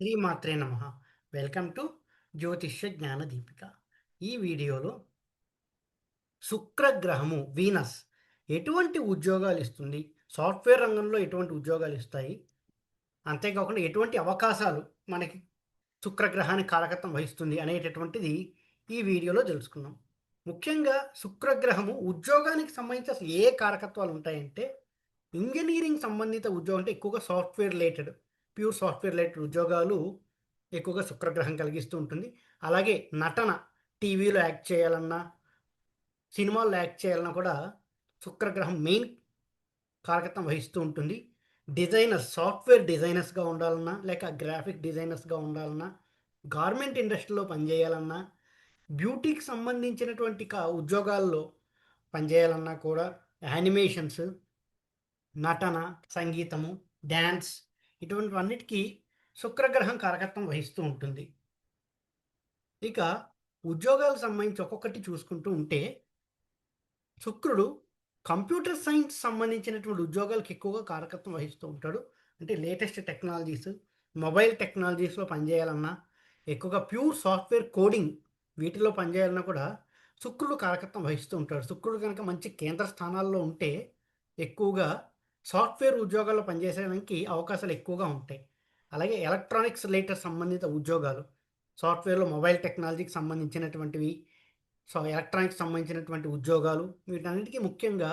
శ్రీమాత్రే నమ. Welcome to జ్యోతిష్య జ్ఞాన దీపిక ఈ వీడియోలో శుక్రగ్రహము వీనస్ ఎటువంటి ఉద్యోగాలు ఇస్తుంది? సాఫ్ట్వేర్ రంగంలో ఎటువంటి ఉద్యోగాలు ఇస్తాయి? అంతేకాకుండా ఎటువంటి అవకాశాలు మనకి శుక్రగ్రహానికి కారకత్వం వహిస్తుంది అనేటటువంటిది ఈ వీడియోలో తెలుసుకుందాం. ముఖ్యంగా శుక్రగ్రహము ఉద్యోగానికి సంబంధించి అసలు ఏ కారకత్వాలు ఉంటాయంటే ఇంజనీరింగ్ సంబంధిత ఉద్యోగం అంటే ఎక్కువగా software related. Pure software related ఉద్యోగాలు ఎక్కువగా శుక్రగ్రహం కలిగిస్తూ ఉంటుంది. అలాగే నటన టీవీలో యాక్ట్ చేయాలన్నా సినిమాల్లో యాక్ట్ చేయాలన్నా కూడా శుక్రగ్రహం మెయిన్ కారకత్వం వహిస్తూ ఉంటుంది. డిజైనర్స్ సాఫ్ట్వేర్ డిజైనర్స్గా ఉండాలన్నా లేక గ్రాఫిక్ డిజైనర్స్గా ఉండాలన్నా గార్మెంట్ ఇండస్ట్రీలో పనిచేయాలన్నా బ్యూటీకి సంబంధించినటువంటి కా ఉద్యోగాల్లో పనిచేయాలన్నా కూడా యానిమేషన్స్ నటన సంగీతము డ్యాన్స్ ఇటువంటివన్నిటికీ శుక్రగ్రహం కారకత్వం వహిస్తూ ఉంటుంది. ఇక ఉద్యోగాలకు సంబంధించి ఒక్కొక్కటి చూసుకుంటూ ఉంటే శుక్రుడు కంప్యూటర్ సైన్స్ సంబంధించినటువంటి ఉద్యోగాలకు ఎక్కువగా కారకత్వం వహిస్తూ ఉంటాడు. అంటే లేటెస్ట్ టెక్నాలజీస్ మొబైల్ టెక్నాలజీస్లో పనిచేయాలన్నా ఎక్కువగా ప్యూర్ సాఫ్ట్వేర్ కోడింగ్ వీటిలో పనిచేయాలన్నా కూడా శుక్రుడు కారకత్వం వహిస్తూ ఉంటాడు. శుక్రుడు కనుక మంచి కేంద్ర స్థానాల్లో ఉంటే ఎక్కువగా సాఫ్ట్వేర్ ఉద్యోగాల్లో పనిచేసేదానికి అవకాశాలు ఎక్కువగా ఉంటాయి. అలాగే ఎలక్ట్రానిక్స్ రిలేటెడ్ సంబంధిత ఉద్యోగాలు సాఫ్ట్వేర్లో మొబైల్ టెక్నాలజీకి సంబంధించినటువంటివి సో ఎలక్ట్రానిక్స్ సంబంధించినటువంటి ఉద్యోగాలు వీటన్నిటికీ ముఖ్యంగా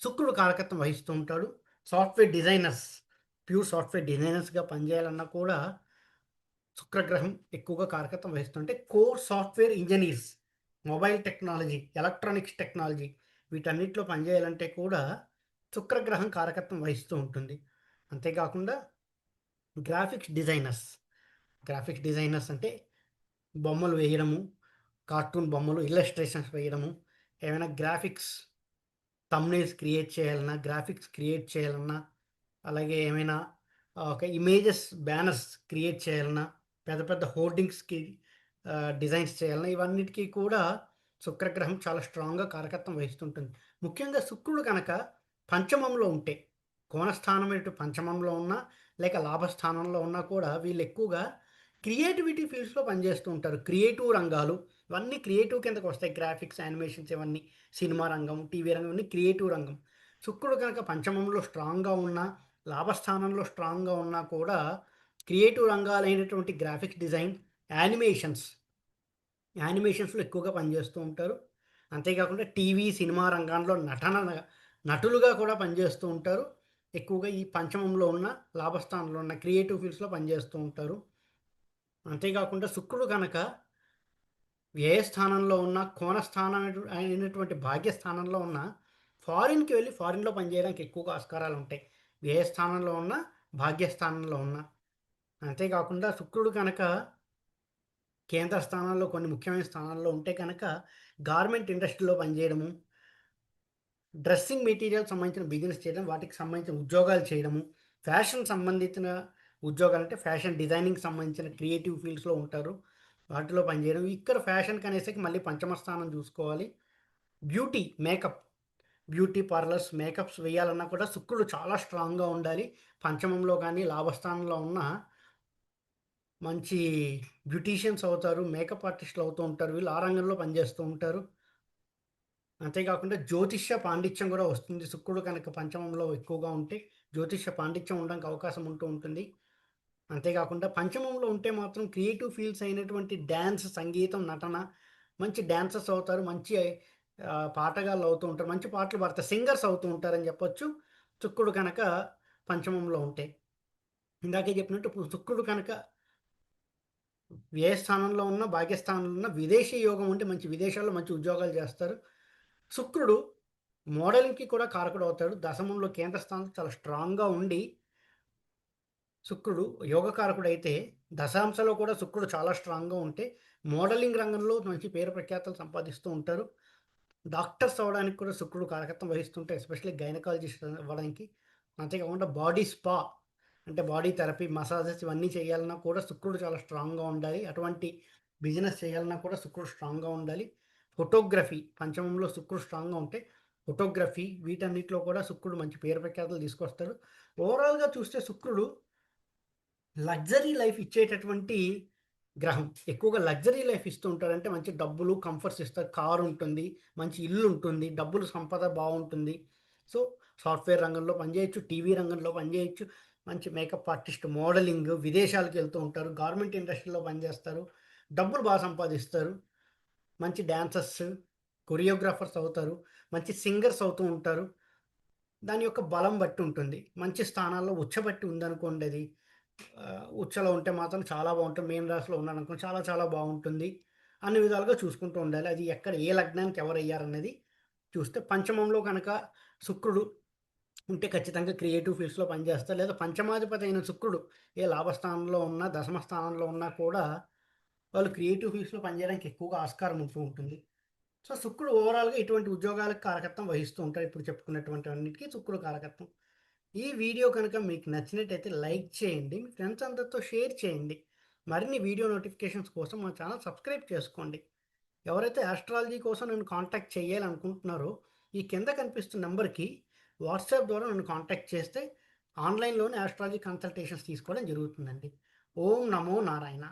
శుక్రుడు కారకత్వం వహిస్తూ ఉంటాడు. సాఫ్ట్వేర్ డిజైనర్స్ ప్యూర్ సాఫ్ట్వేర్ డిజైనర్స్గా పనిచేయాలన్నా కూడా శుక్రగ్రహం ఎక్కువగా కారకత్వం వహిస్తుంటే core software engineers mobile technology electronics technology వీటన్నిటిలో పనిచేయాలంటే కూడా శుక్రగ్రహం కారకత్వం వహిస్తూ ఉంటుంది. అంతేకాకుండా గ్రాఫిక్స్ డిజైనర్స్ గ్రాఫిక్స్ డిజైనర్స్ అంటే బొమ్మలు వేయడము కార్టూన్ బొమ్మలు ఇల్లస్ట్రేషన్స్ వేయడము ఏమైనా గ్రాఫిక్స్ తమ్నేల్స్ క్రియేట్ చేయాలన్నా గ్రాఫిక్స్ క్రియేట్ చేయాలన్నా అలాగే ఏమైనా ఒక ఇమేజెస్ బ్యానర్స్ క్రియేట్ చేయాలన్నా పెద్ద పెద్ద హోర్డింగ్స్కి డిజైన్స్ చేయాలన్నా ఇవన్నిటికీ కూడా శుక్రగ్రహం చాలా స్ట్రాంగ్గా కారకత్వం వహిస్తుంటుంది. ముఖ్యంగా శుక్రుడు కనుక పంచమంలో ఉంటే కోణస్థానం ఇటు పంచమంలో ఉన్నా లేక లాభస్థానంలో ఉన్నా కూడా వీళ్ళు ఎక్కువగా క్రియేటివిటీ ఫీల్డ్స్లో పనిచేస్తూ ఉంటారు. క్రియేటివ్ రంగాలు ఇవన్నీ క్రియేటివ్ కిందకు వస్తాయి. గ్రాఫిక్స్ యానిమేషన్స్ ఇవన్నీ సినిమా రంగం టీవీ రంగం ఇవన్నీ క్రియేటివ్ రంగం. శుక్రుడు కనుక పంచమంలో స్ట్రాంగ్గా ఉన్నా లాభస్థానంలో స్ట్రాంగ్గా ఉన్నా కూడా క్రియేటివ్ రంగాలైనటువంటి గ్రాఫిక్స్ డిజైన్ యానిమేషన్స్ యానిమేషన్స్లో ఎక్కువగా పనిచేస్తూ ఉంటారు. అంతేకాకుండా టీవీ సినిమా రంగంలో నటన నటులుగా కూడా పనిచేస్తూ ఉంటారు. ఎక్కువగా ఈ పంచమంలో ఉన్న లాభస్థానంలో ఉన్న క్రియేటివ్ ఫీల్డ్స్లో పనిచేస్తూ ఉంటారు. అంతేకాకుండా శుక్రుడు కనుక వ్యయ స్థానంలో ఉన్న కోణ స్థానం అయినటువంటి భాగ్యస్థానంలో ఉన్న ఫారిన్కి వెళ్ళి ఫారిన్లో పనిచేయడానికి ఎక్కువగా ఆస్కారాలు ఉంటాయి. వ్యయ స్థానంలో ఉన్న భాగ్యస్థానంలో ఉన్న. అంతేకాకుండా శుక్రుడు కనుక కేంద్ర స్థానాల్లో కొన్ని ముఖ్యమైన స్థానాల్లో ఉంటే కనుక గార్మెంట్ ఇండస్ట్రీలో పనిచేయడము డ్రెస్సింగ్ మెటీరియల్ సంబంధించిన బిజినెస్ చేయడం వాటికి సంబంధించిన ఉద్యోగాలు చేయడము ఫ్యాషన్ సంబంధించిన ఉద్యోగాలు అంటే ఫ్యాషన్ డిజైనింగ్ సంబంధించిన క్రియేటివ్ ఫీల్డ్స్లో ఉంటారు. వాటిలో పనిచేయడం. ఇక్కడ ఫ్యాషన్ కనేసరికి మళ్ళీ పంచమ స్థానం చూసుకోవాలి. Beauty makeup beauty parlours makeups వేయాలన్నా కూడా శుక్రుడు చాలా స్ట్రాంగ్గా ఉండాలి. పంచమంలో కానీ లాభస్థానంలో ఉన్న మంచి బ్యూటీషియన్స్ అవుతారు మేకప్ ఆర్టిస్టులు అవుతూ ఉంటారు. వీళ్ళు ఆ రంగంలో పనిచేస్తూ ఉంటారు. అంతేకాకుండా జ్యోతిష్య పాండిత్యం కూడా వస్తుంది. శుక్రుడు కనుక పంచమంలో ఎక్కువగా ఉంటే జ్యోతిష్య పాండిత్యం ఉండడానికి అవకాశం ఉంటూ ఉంటుంది. అంతేకాకుండా పంచమంలో ఉంటే మాత్రం క్రియేటివ్ ఫీల్డ్స్ అయినటువంటి డ్యాన్స్ సంగీతం నటన మంచి డ్యాన్సర్స్ అవుతారు. మంచి పాటగాళ్ళు అవుతూ ఉంటారు. మంచి పాటలు పాడతారు. సింగర్స్ అవుతూ ఉంటారని చెప్పొచ్చు. శుక్రుడు కనుక పంచమంలో ఉంటే. ఇందాకే చెప్పినట్టు శుక్రుడు కనుక వ్యయస్థానంలో ఉన్న భాగ్యస్థానంలో ఉన్న విదేశీ యోగం ఉంటే మంచి విదేశాల్లో మంచి ఉద్యోగాలు చేస్తారు. శుక్రుడు మోడలింగ్కి కూడా కారకుడు అవుతాడు. దశమంలో కేంద్ర స్థానం చాలా స్ట్రాంగ్గా ఉండి శుక్రుడు యోగకారకుడు అయితే దశాంశలో కూడా శుక్రుడు చాలా స్ట్రాంగ్గా ఉంటే మోడలింగ్ రంగంలో మంచి పేరు ప్రఖ్యాతలు సంపాదిస్తూ ఉంటారు. డాక్టర్స్ అవ్వడానికి కూడా శుక్రుడు కారకత్వం వహిస్తుంటే ఎస్పెషల్లీ గైనకాలజిస్ట్ అవ్వడానికి. అంతేకాకుండా బాడీ స్పా అంటే బాడీ థెరపీ మసాజెస్ ఇవన్నీ చేయాలన్నా కూడా శుక్రుడు చాలా స్ట్రాంగ్గా ఉండాలి. అటువంటి బిజినెస్ చేయాలన్నా కూడా శుక్రుడు స్ట్రాంగ్గా ఉండాలి. ఫోటోగ్రఫీ పంచమంలో శుక్రుడు స్ట్రాంగ్గా ఉంటే ఫోటోగ్రఫీ వీటన్నిటిలో కూడా శుక్రుడు మంచి పేరు ప్రఖ్యాతలు తీసుకొస్తాడు ఓవరాల్గా చూస్తే శుక్రుడు లగ్జరీ లైఫ్ ఇచ్చేటటువంటి గ్రహం. ఎక్కువగా లగ్జరీ లైఫ్ ఇస్తూ ఉంటారంటే మంచి డబ్బులు కంఫర్ట్స్ ఇస్తారు. కారు ఉంటుంది మంచి ఇల్లు ఉంటుంది డబ్బులు సంపద బాగుంటుంది. సో సాఫ్ట్వేర్ రంగంలో పనిచేయచ్చు టీవీ రంగంలో పనిచేయచ్చు. మంచి మేకప్ ఆర్టిస్ట్ మోడలింగ్ విదేశాలకు వెళ్తూ ఉంటారు. గవర్నమెంట్ ఇండస్ట్రీలో పనిచేస్తారు. డబ్బులు బాగా సంపాదిస్తారు. మంచి డ్యాన్సర్స్ కొరియోగ్రాఫర్స్ అవుతారు మంచి సింగర్స్ అవుతూ ఉంటారు. దాని యొక్క బలం బట్టి ఉంటుంది. మంచి స్థానాల్లో ఉచ్చబట్టి ఉందనుకోండి అది. ఉచ్చలో ఉంటే మాత్రం చాలా బాగుంటుంది. మెయిన్ రాశిలో ఉన్నాను చాలా చాలా బాగుంటుంది. అన్ని విధాలుగా చూసుకుంటూ ఉండాలి. అది ఎక్కడ ఏ లగ్నానికి ఎవరు అయ్యారనేది చూస్తే పంచమంలో కనుక శుక్రుడు ఉంటే ఖచ్చితంగా క్రియేటివ్ ఫీల్డ్స్లో పనిచేస్తారు. లేదా పంచమాధిపతి అయిన శుక్రుడు ఏ లాభస్థానంలో ఉన్నా దశమ స్థానంలో ఉన్నా కూడా వాళ్ళు క్రియేటివ్ ఫీల్డ్స్లో పనిచేయడానికి ఎక్కువగా ఆస్కారం ఉంటూ ఉంటుంది. సో శుక్రుడు ఓవరాల్గా ఇటువంటి ఉద్యోగాలకు కారకత్వం వహిస్తూ ఉంటారు ఇప్పుడు చెప్పుకున్నటువంటి అన్నిటికీ శుక్రుడు కారకత్వం. ఈ వీడియో కనుక మీకు నచ్చినట్టయితే లైక్ చేయండి. మీ ఫ్రెండ్స్ అందరితో షేర్ చేయండి. మరిన్ని వీడియో నోటిఫికేషన్స్ కోసం మా ఛానల్ సబ్స్క్రైబ్ చేసుకోండి. ఎవరైతే ఆస్ట్రాలజీ కోసం నన్ను కాంటాక్ట్ చేయాలనుకుంటున్నారో ఈ కింద కనిపిస్తున్న నెంబర్కి వాట్సాప్ ద్వారా నన్ను కాంటాక్ట్ చేస్తే ఆన్లైన్లోనే ఆస్ట్రాలజీ కన్సల్టేషన్స్ తీసుకోవడం జరుగుతుందండి. ఓం నమో నారాయణ.